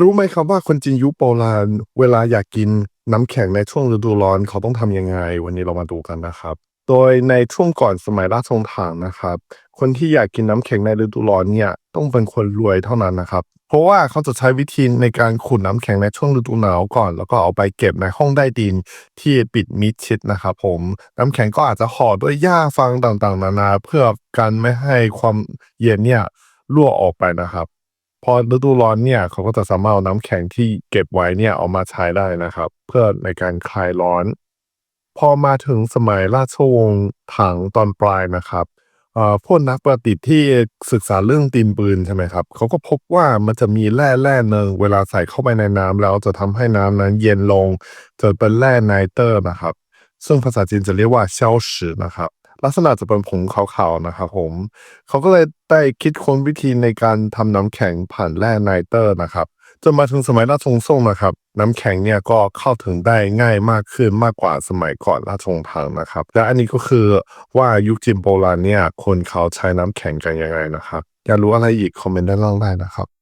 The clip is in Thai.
รู้ไหมครับว่าคนจีนยุคโบราณ เวลาอยากกินน้ำแข็งในช่วงฤดูร้อนเขาต้องทำยังไง วันนี้เรามาดูกันนะครับ โดยในช่วงก่อนสมัยราชวงศ์ถังนะครับ คนที่อยากกินน้ำแข็งในฤดูร้อนเนี่ยต้องเป็นคนรวยเท่านั้นนะครับ เพราะว่าเขาจะใช้วิธีในการขุดน้ำแข็งในช่วงฤดูหนาวก่อน แล้วก็เอาไปเก็บในห้องใต้ดินที่ปิดมิดชิดนะครับผมน้ำแข็งก็อาจจะห่อด้วยหญ้าฟางต่างๆ นานา เพื่อกันไม่ให้ความเย็นเนี่ยรั่วออกไปนะครับ พอฤดูร้อนเนี่ยเขาก็จะสามารถเอาน้ำแข็งที่เก็บไว้เนี่ยเอามาใช้ได้นะครับ เพื่อในการคลายร้อน พอมาถึงสมัยราชวงศ์ถังตอนปลายนะครับเอ่อพวกนักประดิษฐ์ที่ศึกษาเรื่องตีนปืนใช่ไหมครับเขาก็พบว่ามันจะมีแร่แร่หนึ่งเวลาใส่เข้าไปในน้ำแล้วจะทำให้น้ำนั้นเย็นลงจนเป็นแร่ไนเตอร์นะครับ ซึ่งภาษาจีนจะเรียกว่าเช่าสือนะครับ ลักษณะจะเป็นผงขาวๆนะครับผมเขาก็เลยได้คิดค้นวิธีในการทำน้ำแข็งผ่านแร่ไนเตอร์นะครับจนมาถึงสมัยราชวงศ์ซ่งนะครับ น้ำแข็งเนี่ยก็เข้าถึงได้ง่ายมากขึ้นมากกว่าสมัยก่อนราชวงศ์ถังนะครับ และอันนี้ก็คือว่ายุคจีนโบราณเนี่ยคนเขาใช้น้ำแข็งกันยังไงนะครับ อยากรู้อะไรอีกคอมเมนต์ด้านล่างได้นะครับ